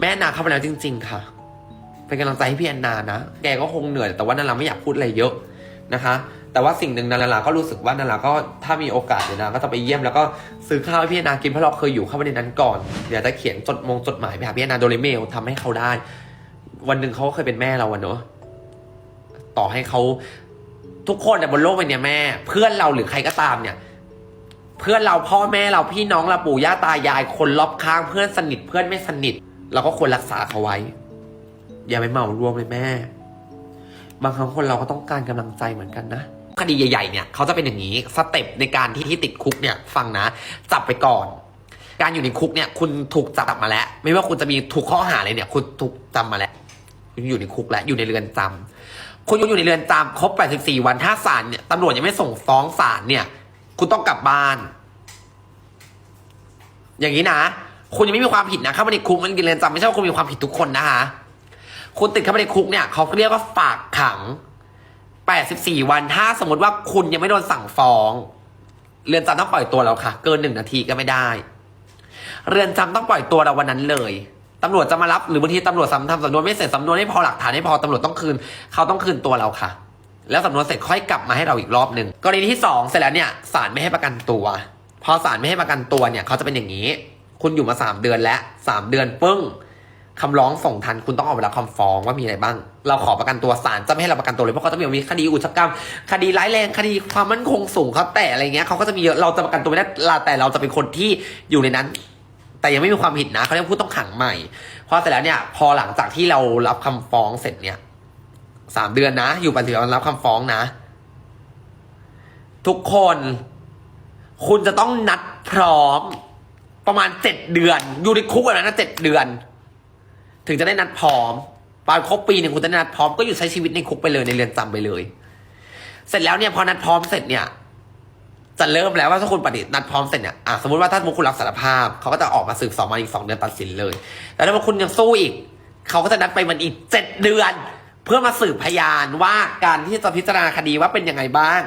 แม่แอนนาเข้าไปแล้วจริง ๆ ค่ะ เป็นกำลังใจให้พี่แอนนานะ แกก็คงเหนื่อย แต่ว่านาราไม่อยากพูดอะไรเยอะนะคะ แต่ว่าสิ่งหนึ่งนาราก็รู้สึกว่านาราก็ถ้ามีโอกาสเนี่ยนะก็จะไปเยี่ยมแล้วก็ซื้อข้าวให้พี่แอนนากินเพราะเราเคยอยู่เข้าไปในนั้นก่อน เดี๋ยวจะเขียนจดมงจดหมายไปหาพี่แอนนาโดยเมลทำให้เขาได้ วันหนึ่งเขาก็เคยเป็นแม่เราอะเนอะต่อให้เขาทุกคนเนี่ยบนโลกใบนี้แม่ เพื่อนเราหรือใครก็ตามเนี่ย เพื่อนเราพ่อแม่เราพี่น้องเราปู่ย่าตายายคนรอบข้างเพื่อนสนิทเพื่อนไม่สนิท เราก็ควรรักษาเขาไว้ อย่าไปเหมารวมเลยแม่ บางครั้งคนเราก็ต้องการกำลังใจเหมือนกันนะคดีใหญ่ๆเนี่ยเขาจะเป็นอย่างนี้สเต็ปในการที่ที่ติดคุกเนี่ยฟังนะ จับไปก่อน การอยู่ในคุกเนี่ย คุณถูกจับมาแล้ว ไม่ว่าคุณจะมีถูกข้อหาอะไรเนี่ย คุณถูกจำมาแล้วคุณอยู่ในคุกแล้วอยู่ในเรือนจำคุณอยู่ในเรือนจำครบ 84 วันถ้าศาลเนี่ยตำรวจยังไม่ส่งฟ้องศาลเนี่ย คุณต้องกลับบ้าน อย่างนี้นะ คุณยังไม่มีความผิดนะเข้ามาในคุกมันเรือนจำไม่ใช่ว่าคุณมีความผิดทุกคนนะคะคุณติดเข้ามาในคุกเนี่ยเขาเรียกว่าฝากขัง 84 วันถ้าสมมติว่าคุณยังไม่โดนสั่งฟ้อง เรือนจำต้องปล่อยตัวเราค่ะ เกินหนึ่งนาทีก็ไม่ได้ เรือนจำต้องปล่อยตัวเราวันนั้นเลยตำรวจจะมารับหรือบางทีตำรวจทำทำสำนวนไม่เสร็จสำนวนไม่พอหลักฐานไม่พอตำรวจต้องคืน เขาต้องคืนตัวเราค่ะ แล้วสำนวนเสร็จค่อยกลับมาให้เราอีกรอบหนึ่งกรณีที่สองเสร็จแล้วเนี่ยศาลไม่ให้ประกันตัว พอศาลไม่ให้ประกันตัวเนี่ยเขาจะเป็นอย่างนี้ คุณอยู่มาสามเดือนแล้วสามเดือนปึ้งคำร้องส่งทันคุณต้องออกมารับคำฟ้องว่ามีอะไรบ้าง เราขอประกันตัวศาลจะไม่ให้เราประกันตัวเลยเพราะเขาจะมีคดีอุชกรรม คดีร้ายแรงคดีความมั่นคงสูงครับแต่อะไรเงี้ยเขาก็จะมีเยอะเราจะประกันตัวไม่ได้แต่เราจะเป็นคนที่อยู่ในนั้น แต่ยังไม่มีความผิดนะเขาเรียกผู้ต้องขังใหม่พอเสร็จแล้วเนี่ยพอหลังจากที่เรารับคำฟ้องเสร็จเนี่ยสามเดือนนะ อยู่ปฏิบัติรับคำฟ้องนะ ทุกคน คุณจะต้องนัดพร้อม ประมาณเจ็ดเดือน อยู่ในคุกแบบนั้นนะเจ็ดเดือน ถึงจะได้นัดพร้อมปานครบปีหนึ่งคุณจะได้นัดพร้อมก็อยู่ใช้ชีวิตในคุกไปเลยในเรือนจำไปเลย เสร็จแล้วเนี่ยพอนัดพร้อมเสร็จเนี่ย จะเริ่มแล้วว่าถ้าคุณปฏินัดพร้อมเสร็จเนี่ยอะสมมติว่าถ้าสมมติคุณรับสารภาพเขาก็จะออกมาสืบสอบมาอีกสองเดือนตัดสินเลย แต่ถ้าว่าคุณยังสู้อีกเขาก็จะนัดไปมันอีกเจ็ดเดือน เพื่อมาสืบพยานว่าการที่จะพิจารณาคดีว่าเป็นยังไงบ้าง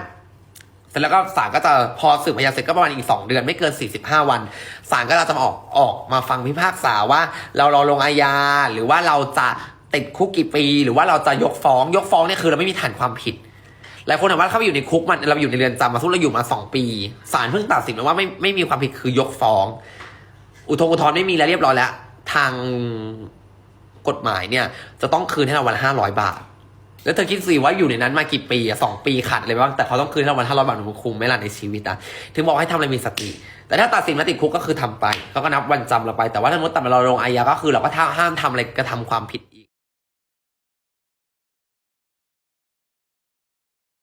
เสร็จแล้วก็ศาลก็จะพอสืบพยานเสร็จก็ประมาณอีกสองเดือนไม่เกิน 45 วันศาลก็จะมาออกออกมาฟังพิพากษาว่า เราเราลงอาญาหรือว่าเราจะติดคุกกี่ปี หรือว่าเราจะยกฟ้องยกฟ้องเนี่ยคือเราไม่มีฐานความผิดหลายคนถามว่าเข้าไปอยู่ในคุกมันเราอยู่ในเรือนจำมาทุกเราอยู่มาสองปีศาลเพิ่งตัดสินว่าไม่ไม่มีความผิดคือยกฟ้อง อุทธรณ์อุทธรณ์ไม่มีแล้วเรียบร้อยแล้ว ทางกฎหมายเนี่ยจะต้องคืนให้เราวันละห้าร้อยบาท แล้วเธอคิดสิว่าอยู่ในนั้นมากี่ปีอะสองปีขาดเลยบ้างแต่เขาต้องคืนให้เราวันห้าร้อยบาทหนูคุ้มไหมล่ะในชีวิตอะถึงบอกให้ทำอะไรมีสติ แต่ถ้าตัดสินมาติดคุกก็คือทำไปเขาก็นับวันจำเราไปแต่ว่าถ้าสมมติตัดเราลงอาญาก็คือเราก็ห้ามทำอะไรกระทำความผิด